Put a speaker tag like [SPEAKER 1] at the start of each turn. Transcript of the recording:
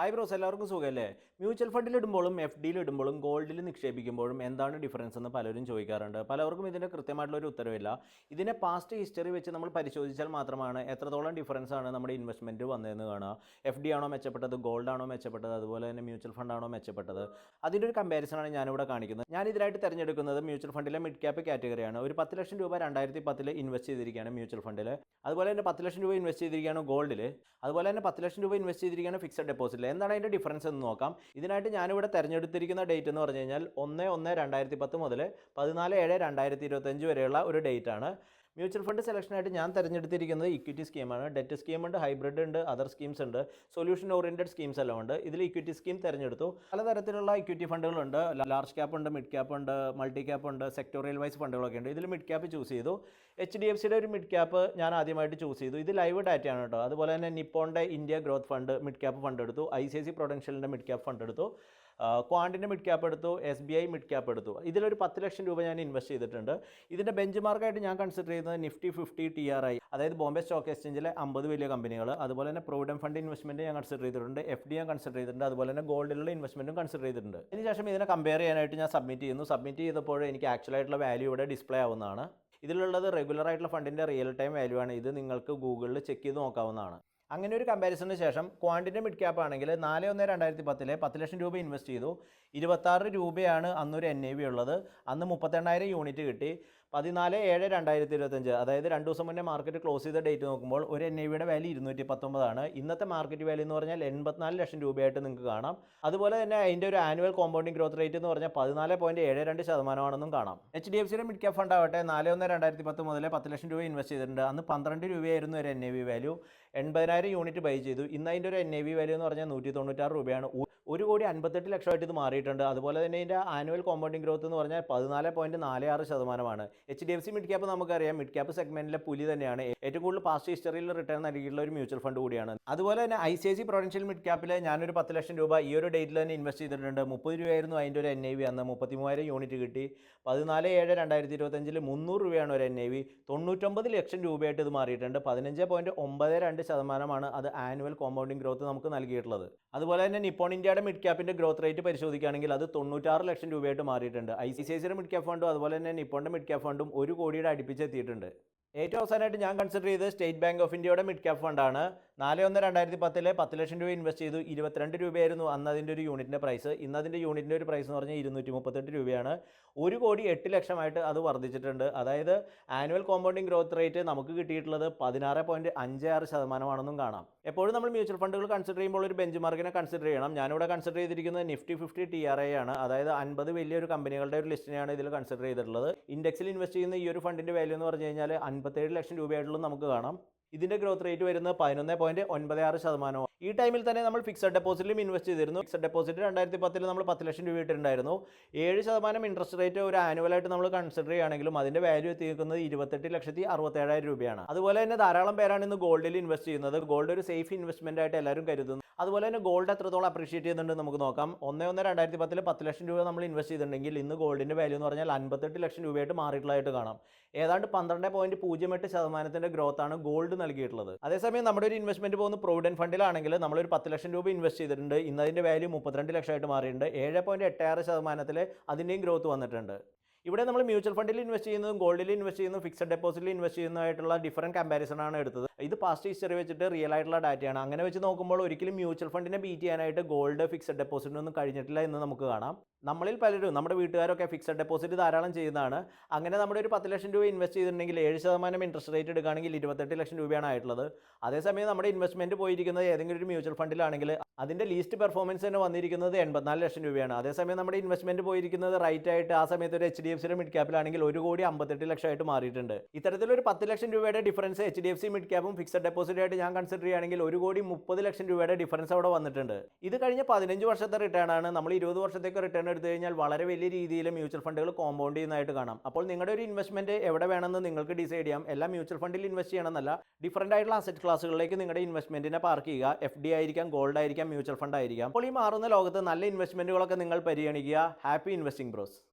[SPEAKER 1] Hi bros എല്ലാവർക്കും സുഖമല്ലേ mutual ഫണ്ടിൽ ഇടുമ്പോഴും എഫ് ഡിയിൽ ഇടുമ്പോഴും ഗോൾഡിൽ നിക്ഷേപിക്കുമ്പോഴും എന്താണ് ഡിഫറൻസ് എന്ന് പലരും ചോദിക്കാറുണ്ട്. പലർക്കും ഇതിന്റെ കൃത്യമായിട്ടുള്ള ഒരു ഉത്തരവില്ല ഇതിന്റെ പാസ്റ്റ് ഹിസ്റ്ററി വെച്ച് നമ്മൾ പരിശോധിച്ചാൽ മാത്രമാണ് എത്രത്തോളം ഡിഫറൻസ് ആണ് നമ്മുടെ ഇൻവെസ്റ്റ്മെന്റ് വന്നതെന്ന് കാണുക. എഫ് ഡി ആണോ മെച്ചപ്പെട്ടത് ഗോൾഡ് ആണോ മെച്ചപ്പെട്ടത് അതുപോലെ തന്നെ മ്യൂച്വൽ ഫണ്ട് ആണോ മെച്ചപ്പെട്ടത്. അതിന്റെ ഒരു കമ്പാരിസനാണ് ഞാനിവിടെ കാണിക്കുന്നത്. ഞാൻ ഇതിനായിട്ട് തിരഞ്ഞെടുക്കുന്നത് മ്യൂച്വൽ ഫണ്ടിലെ മിഡ് ക്യാപ്പ് കാറ്റഗറിയാണ് ഒരു പത്ത് ലക്ഷം രൂപ രണ്ടായിരത്തി പത്തിൽ ഇൻവെസ്റ്റ് ചെയ്തിരിക്കുകയാണ് മ്യൂച്വൽ ഫണ്ടിൽ അതുപോലെ തന്നെ പത്ത് ലക്ഷം രൂപ ഇൻവെസ്റ്റ് ചെയ്തിരിക്കുകയാണ് ഗോൾഡിൽ അതുപോലെ തന്നെ പത്ത് ലക്ഷം രൂപ ഇൻവെസ്റ്റ് ചെയ്തിരിക്കുകയാണ് ഫിക്സഡ് ഡെപ്പോസിറ്റിൽ എന്താണ് അതിന്റെ ഡിഫറൻസ് എന്ന് നോക്കാം. ഇതിനായിട്ട് ഞാനിവിടെ തിരഞ്ഞെടുത്തിരിക്കുന്ന ഡേറ്റ് എന്ന് പറഞ്ഞു കഴിഞ്ഞാൽ ഒന്ന് ഒന്ന് രണ്ടായിരത്തി പത്ത് മുതൽ പതിനാല് ഏഴ് രണ്ടായിരത്തി ഇരുപത്തഞ്ച് വരെയുള്ള ഒരു ഡേറ്റ് ആണ്. മ്യൂച്വൽ ഫണ്ട് സെലക്ഷനായിട്ട് ഞാൻ തിരഞ്ഞെടുത്തിരിക്കുന്നത് ഇക്വിറ്റി സ്കീമാണ് ഡെറ്റ് സ്കീം ഉണ്ട് ഹൈബ്രിഡ് ഉണ്ട് അതർ സ്കീംസ് ഉണ്ട്. സൊല്യൂഷൻ ഓറിയന്റഡ് സ്കീംസ് എല്ലാം ഉണ്ട്. ഇതിൽ ഇക്വിറ്റി സ്കീം തിരഞ്ഞെടുത്തു. പലതരത്തിലുള്ള ഇക്വിറ്റി ഫണ്ടുകളുണ്ട്. ലാർജ് ക്യാപ്പ് ഉണ്ട് മിഡ് ക്യാപ്പ് ഉണ്ട് മൾട്ടി ക്യാപ്പ് ഉണ്ട് സെക്ടോറിയൽ വൈസ് ഫണ്ടുകളൊക്കെ ഉണ്ട്. ഇതിൽ മിഡ് ക്യാപ്പ് ചൂസ് ചെയ്തു. എച്ച് ഡി എഫ് സിയുടെ ഒരു മിഡ് ക്യാപ്പ് ഞാൻ ആദ്യമായിട്ട് ചൂസ് ചെയ്തു. ഇത് ലൈവ് ഡാറ്റയാണ് കേട്ടോ. അതുപോലെ തന്നെ നിപ്പോണിന്റെ India growth fund mid cap fund എടുത്തു. ഐ സി സി പ്രൊഡൻഷ്യലിന്റെ മിഡ് ക്യാപ്പ് ഫണ്ട് എടുത്തു. ക്വാണ്ടിന്റെ മിഡ് ക്യാപ്പ് എടുത്തു S B I mid cap എടുത്തു ഇതിലൊരു പത്ത് ലക്ഷം രൂപ ഞാൻ ഇൻവെസ്റ്റ് ചെയ്തിട്ടുണ്ട്. ഇതിന്റെ ബെഞ്ച് മാർക്കായിട്ട് ഞാൻ കൺസിഡർ ചെയ്യുന്നത് Nifty fifty T R I. അതായത് ബോംബെ സ്റ്റോക്ക് എക്സ്ചേഞ്ചിലെ അമ്പത് വലിയ കമ്പനികൾ അതുപോലെ തന്നെ പ്രൊവിഡൻ ഫണ്ട് ഇൻവെസ്റ്റ്മെന്റ് ഞാൻ കൺസിഡർ ചെയ്തിട്ടുണ്ട്. എഫ് ഡി ഞാൻ കൺസിഡർ ചെയ്തിട്ടുണ്ട്. അതുപോലെ തന്നെ ഗോൾഡിലുള്ള ഇൻവെസ്റ്റ്മെന്റും കൺസിഡർ ചെയ്തിട്ടുണ്ട്. അതിനുശേഷം ഇതിനെ കമ്പയർ ചെയ്യാനായിട്ട് ഞാൻ സബ്മിറ്റ് ചെയ്യുന്നു. സബ്മിറ്റ് ചെയ്തപ്പോൾ എനിക്ക് ആക്ച്വലായിട്ടുള്ള വാല്യൂ ഇവിടെ ഡിസ്പ്ലേ ആവുന്നതാണ്. ഇതിലുള്ളത് റെഗുലർ ആയിട്ടുള്ള ഫണ്ടിന്റെ റിയൽ ടൈം വാല്യൂ ആണ്. ഇത് നിങ്ങൾക്ക് ഗൂഗിളിൽ ചെക്ക് ചെയ്ത് നോക്കാവുന്നതാണ്. അങ്ങനെ ഒരു കമ്പാരിസണിന് ശേഷം ക്വാണ്ടിന്റെ മിഡ് ക്യാപ്പ് ആണെങ്കിൽ നാല് ഒന്ന് രണ്ടായിരത്തി പത്തിലെ പത്ത് ലക്ഷം രൂപ ഇൻവെസ്റ്റ് ചെയ്തു. ഇരുപത്താറ് രൂപയാണ് അന്നൊരു എൻ എ വി ഉള്ളത്. അന്ന് മുപ്പത്തെണ്ണായിരം യൂണിറ്റ് കിട്ടി. പതിനാല് ഏഴ് രണ്ടായിരത്തി ഇരുപത്തഞ്ച് അതായത് രണ്ട് ദിവസം മുന്നേ മാർക്കറ്റ് ക്ലോസ് ചെയ്ത ഡേറ്റ് നോക്കുമ്പോൾ ഒരു എൻ ഐ വിയുടെ വാല്യൂ ഇരുന്നൂറ്റി പത്തൊമ്പതാണ് ഇന്നത്തെ മാർക്കറ്റ് വാല്യൂ എന്ന് പറഞ്ഞാൽ എൺപത്തിനാല് ലക്ഷം രൂപയായിട്ട് നിങ്ങൾക്ക് കാണാം. അതുപോലെ തന്നെ അതിന്റെ ഒരു ആനുവൽ കോമ്പൗണ്ടിങ് ഗ്രോത്ത് റേറ്റ് എന്ന് പറഞ്ഞാൽ പതിനാല് പോയിന്റ് ഏഴ് രണ്ട് ശതമാനമാണെന്നും കാണാം. എച്ച് ഡി എഫ് സിയുടെ മിഡ് ക്യാപ് ഫണ്ട് ആവട്ടെ നാല് ഒന്ന് രണ്ടായിരത്തി പത്ത് മുതൽ പത്ത് ലക്ഷം രൂപ ഇൻവെസ്റ്റ് ചെയ്തിട്ടുണ്ട്. അന്ന് പന്ത്രണ്ട് രൂപയായിരുന്നു ഒരു എൻ ഐ വി വാല്യൂ എൺപതിനായിരം യൂണിറ്റ് ബൈ ചെയ്തു. ഇന്ന് അതിന്റെ ഒരു എൻ ഐ വി വാല്യൂ എന്ന് പറഞ്ഞാൽ നൂറ്റി തൊണ്ണൂറ്റാറ് രൂപയാണ്. ഒരു കോടി അൻപത്തെട്ട് ലക്ഷമായിട്ട് ഇത് മാറിയിട്ടുണ്ട്. അതുപോലെ തന്നെ ഇതിന്റെ ആനുവൽ കോമ്പൗണ്ടിങ് ഗ്രോത്ത് എന്ന് പറഞ്ഞാൽ പതിനാല് പോയിന്റ് നാല് ആറ് ശതമാനമാണ്. H D F C mid cap നമുക്കറിയാം. മിഡ് ക്യാപ്പ് സെഗ്മെന്റിലെ പുലി തന്നെയാണ്. ഏറ്റവും കൂടുതൽ പാസ്റ്റ് ഹിസ്റ്ററിയിൽ റിട്ടേൺ നൽകിയിട്ടുള്ള ഒരു മ്യൂച്വൽ ഫണ്ട് കൂടിയാണ്. അതുപോലെ തന്നെ I C I C Prudential mid ക്യാപ്പിൽ ഞാനൊരു പത്ത് ലക്ഷം രൂപ ഈ ഒരു ഡേറ്റിൽ തന്നെ ഇൻവെസ്റ്റ് ചെയ്തിട്ടുണ്ട്. മുപ്പത് രൂപയായിരുന്നു അതിന്റെ ഒരു എൻ ഐ വി അന്ന്. മുപ്പത്തി മൂവായിരം യൂണിറ്റ് കിട്ടി. പതിനാല് ഏഴ് രണ്ടായിരത്തി ഇരുപത്തഞ്ചിൽ മുന്നൂറ് രൂപയാണ് ഒരു എൻ ഐ വി തൊണ്ണൂറ്റൊമ്പത് ലക്ഷം രൂപയായിട്ട് ഇത് മാറിയിട്ടുണ്ട്. പതിനഞ്ച് പോയിന്റ് ഒമ്പത് രണ്ട് ശതമാനമാണ് അത് ആനുവൽ കോമ്പൗണ്ടിങ് ഗ്രോത്ത് നമുക്ക് നൽകിയിട്ടുള്ളത്. അതുപോലെ തന്നെ നിപ്പോൺ ഇന്ത്യയുടെ മിഡ് ക്യാപ്പിന്റെ ഗ്രോത്ത് റേറ്റ് പരിശോധിക്കുകയാണെങ്കിൽ അത് തൊണ്ണൂറ്റാറ് ലക്ഷം രൂപയായിട്ട് മാറിയിട്ടുണ്ട്. ഐ സി സി സിയുടെ മിഡ് ക്യാപ്പ് ഫണ്ടും അതുപോലെ തന്നെ നിപ്പോണിന്റെ മിഡ് ക്യാപ്പ് ഫണ്ടും ഒരു കോടിയുടെ അടുപ്പിച്ചെത്തിയിട്ടുണ്ട് ഏറ്റവും അവസാനമായിട്ട് ഞാൻ കൺസിഡർ ചെയ്ത് സ്റ്റേറ്റ് ബാങ്ക് ഓഫ് ഇന്ത്യയുടെ മിഡ് ക്യാപ്പ് ഫണ്ടാണ് നാല് ഒന്ന് രണ്ടായിരത്തി പത്തിലെ പത്ത് ലക്ഷം രൂപ ഇൻവെസ്റ്റ് ചെയ്തു ഇരുപത്തിരണ്ട് രൂപയായിരുന്നു അന്ന് അതിന്റെ ഒരു യൂണിറ്റിന്റെ പ്രൈസ് ഇന്ന് അതിന്റെ യൂണിറ്റിന്റെ ഒരു പ്രൈസ് എന്ന് പറഞ്ഞാൽ ഇരുന്നൂറ്റി മുപ്പത്തെട്ട് രൂപയാണ്. ഒരു കോടി എട്ട് ലക്ഷമായിട്ട് അത് വർദ്ധിച്ചിട്ടുണ്ട്. അതായത് ആനുവൽ കോമ്പൗണ്ടിങ് ഗ്രോത്ത് റേറ്റ് നമുക്ക് കിട്ടിയിട്ടുള്ളത് പതിനാറ് പോയിന്റ് അഞ്ച് ആറ് ശതമാനമാണെന്നും കാണാം. എപ്പോഴും നമ്മൾ മ്യൂച്വൽ ഫണ്ടുകൾ കൺസിഡർ ചെയ്യുമ്പോൾ ഒരു ബെഞ്ച് മാർക്കിനെ കൺസിഡർ ചെയ്യണം. ഞാനിവിടെ കൺസിഡർ ചെയ്തിരിക്കുന്നത് Nifty fifty T R I ആണ്. അതായത് അൻപത് വലിയൊരു കമ്പനികളുടെ ഒരു ലിസ്റ്റിനെയാണ് ഇതിൽ കൺസിഡർ ചെയ്തിട്ടുള്ളത്. ഇൻഡെക്സിൽ ഇൻവെസ്റ്റ് ചെയ്യുന്ന ഈ ഒരു ഫണ്ടിന്റെ വാല്യൂ എന്ന് പറഞ്ഞു കഴിഞ്ഞാൽ അൻപത്തേഴ് ലക്ഷം രൂപയായിട്ടുള്ളത് നമുക്ക് കാണാം. ഇതിന്റെ ഗ്രോത്ത് റേറ്റ് വരുന്നത് പതിനൊന്ന് പോയിന്റ് ഒൻപത് ആറ് ശതമാനവും. ഈ ടൈമിൽ തന്നെ നമ്മൾ ഫിക്സഡ് ഡെപ്പോസിറ്റിലും ഇൻവെസ്റ്റ് ചെയ്തിരുന്നു. ഫിക്സഡ് ഡെപ്പോസിറ്റ് രണ്ടായിരത്തി പത്തിൽ നമ്മൾ പത്ത് ലക്ഷം രൂപ ഇട്ടിട്ടുണ്ടായിരുന്നു. ഏഴ് ശതമാനം ഇൻട്രസ്റ്റ് റേറ്റ് ഒരു ആനുവലായിട്ട് നമ്മൾ കൺസിഡർ ചെയ്യുകയാണെങ്കിലും അതിന്റെ വാല്യൂ എത്തിയിരിക്കുന്നത് ഇരുപത്തെട്ട് ലക്ഷത്തി അറുപത്തേഴായിരം രൂപയാണ്. അതുപോലെ തന്നെ ധാരാളം പേരാണ് ഇന്ന് ഗോൾഡിൽ ഇൻവെസ്റ്റ് ചെയ്യുന്നത്. ഗോൾഡ് ഒരു സേഫ് ഇൻവെസ്റ്റ്മെന്റ് ആയിട്ട് എല്ലാവരും കരുതുന്നു. അതുപോലെ തന്നെ ഗോൾഡ് എത്രത്തോളം അപ്രീഷിയേറ്റ് ചെയ്യുന്നുണ്ട് നമുക്ക് നോക്കാം. ഒന്ന് ഒന്ന് രണ്ടായിരത്തി പത്തിൽ പത്ത് ലക്ഷം രൂപ നമ്മൾ ഇൻവെസ്റ്റ് ചെയ്തിട്ടുണ്ടെങ്കിൽ ഇന്ന് ഗോൾഡിന്റെ വാല്യൂ എന്ന് പറഞ്ഞാൽ അൻപത്തെട്ട് ലക്ഷം രൂപയായിട്ട് മാറിയിട്ടുള്ളതായിട്ട് കാണാം. ഏതാണ്ട് പന്ത്രണ്ട് പോയിന്റ് പൂജ്യം എട്ട് ശതമാനത്തിന്റെ ഗ്രോത്ത് ആണ് ഗോൾഡ് നൽകിയിട്ടുള്ളത്. അതേസമയം നമ്മുടെ ഒരു ഇൻവെസ്റ്റ്മെന്റ് പോകുന്ന പ്രൊവിഡന്റ് ഫണ്ടിലാണെങ്കിൽ നമ്മളൊരു പത്ത് ലക്ഷം രൂപ ഇൻവെസ്റ്റ് ചെയ്തിട്ടുണ്ട്. ഇന്ന് അതിന്റെ വാല്യൂ മുപ്പത്തിരണ്ട് ലക്ഷമായിട്ട് മാറിയിട്ടുണ്ട്. ഏഴ് പോയിന്റ് എട്ട് ആറ് ശതമാനത്തിൽ അതിന്റെയും ഗ്രോത്ത് വന്നിട്ടുണ്ട്. ഇവിടെ നമ്മൾ മ്യൂച്വൽ ഫണ്ടിൽ ഇൻവെസ്റ്റ് ചെയ്യുന്നതും ഗോൾഡിൽ ഇൻവെസ്റ്റ് ചെയ്യുന്നതും ഫിക്സഡ് ഡെപ്പോസിറ്റിൽ ഇൻവെസ്റ്റ് ചെയ്യുന്നതായിട്ടുള്ള ഡിഫറന്റ് കമ്പാരിസൺ ആണ് എടുത്തത്. ഇത് പാസ്റ്റ് ഹിസ്റ്ററി വെച്ചിട്ട് റിയൽ ആയിട്ടുള്ള ഡാറ്റയാണ് അങ്ങനെ വെച്ച് നോക്കുമ്പോൾ ഒരിക്കലും മ്യൂച്വൽ ഫണ്ടിനെ ബീറ്റ് ചെയ്യാനായിട്ട് ഗോൾഡ് ഫിക്സഡ് ഡെപ്പോസിറ്റിനൊന്നും കഴിഞ്ഞിട്ടില്ല എന്ന് നമുക്ക് കാണാം. നമ്മളിൽ പലരും നമ്മുടെ വീട്ടുകാരൊക്കെ ഫിക്സഡ് ഡെപ്പോസിറ്റ് ധാരാളം ചെയ്യുന്നതാണ്. അങ്ങനെ നമ്മുടെ ഒരു പത്ത് ലക്ഷം രൂപ ഇൻവെസ്റ്റ് ചെയ്തിട്ടുണ്ടെങ്കിൽ ഏഴ് ശതമാനം ഇൻട്രസ്റ്റ് റേറ്റ് എടുക്കുകയാണെങ്കിൽ ഇരുപത്തെട്ട് ലക്ഷം രൂപയാണ് ആയിട്ടുള്ളത്. അതേസമയം നമ്മുടെ ഇൻവെസ്റ്റ്മെന്റ് പോയിരിക്കുന്നത് ഏതെങ്കിലും ഒരു മ്യൂച്വൽ ഫണ്ടിലാണെങ്കിൽ അതിന്റെ ലീസ്റ്റ് പെർഫോമൻസ് തന്നെ വന്നിരിക്കുന്നത് എൺപത്തിനാല് ലക്ഷം രൂപയാണ്. അതേസമയം നമ്മുടെ ഇൻവെസ്റ്റ്മെന്റ് പോയിരിക്കുന്നത് റൈറ്റ് ആയിട്ട് ആ സമയത്ത് ഒരു എച്ച് ഡി എഫ് സിയുടെ മിഡ് ക്യാപ്പിലാണെങ്കിൽ ഒരു കോടി അമ്പത്തെട്ട് ലക്ഷമായിട്ട് മാറിയിട്ടുണ്ട്. ഇത്തരത്തിലൊരു പത്ത് ലക്ഷം രൂപയുടെ difference H D F C mid ക്യാപ്പും fixed deposit ആയിട്ട് ഞാൻ കൺസിഡർ ചെയ്യുകയാണെങ്കിൽ ഒരു കോടി മുപ്പത് ലക്ഷം രൂപയുടെ ഡിഫറൻസ് അവിടെ വന്നിട്ടുണ്ട്. ഇത് കഴിഞ്ഞ പതിനഞ്ച് വർഷത്തെ റിട്ടേൺ ആണ്. നമ്മൾ ഇരുപത് വർഷത്തേക്ക് റിട്ടേൺ എടുത്തു കഴിഞ്ഞാൽ വളരെ വലിയ രീതിയിൽ മ്യൂച്വൽ ഫണ്ടുകൾ കോമ്പൗണ്ട് ചെയ്യുന്നതായിട്ട് കാണാം. അപ്പോൾ നിങ്ങളുടെ ഒരു ഇൻവെസ്റ്റ്മെന്റ് എവിടെ വേണമെന്ന് നിങ്ങൾക്ക് ഡിസൈഡ് ചെയ്യാം. എല്ലാ മ്യൂച്വൽ ഫണ്ടിൽ ഇൻവെസ്റ്റ് ചെയ്യണമെന്നല്ല. ഡിഫറന്റ് ആയിട്ടുള്ള അസറ്റ് ക്ലാസ്സുകളിലേക്ക് നിങ്ങളുടെ ഇൻവെസ്റ്റ്മെന്റിനെ പാർക്ക് ചെയ്യുക. എഫ് ഡി ആയിരിക്കാം ഗോൾഡ് ആയിരിക്കാം മ്യൂച്വൽ ഫണ്ട് ആയിരിക്കാം. അപ്പോൾ ഈ മാറുന്ന ലോകത്ത് നല്ല ഇൻവെസ്റ്റ്മെന്റുകളൊക്കെ നിങ്ങൾ പരിഗണിക്കുക. Happy investing bros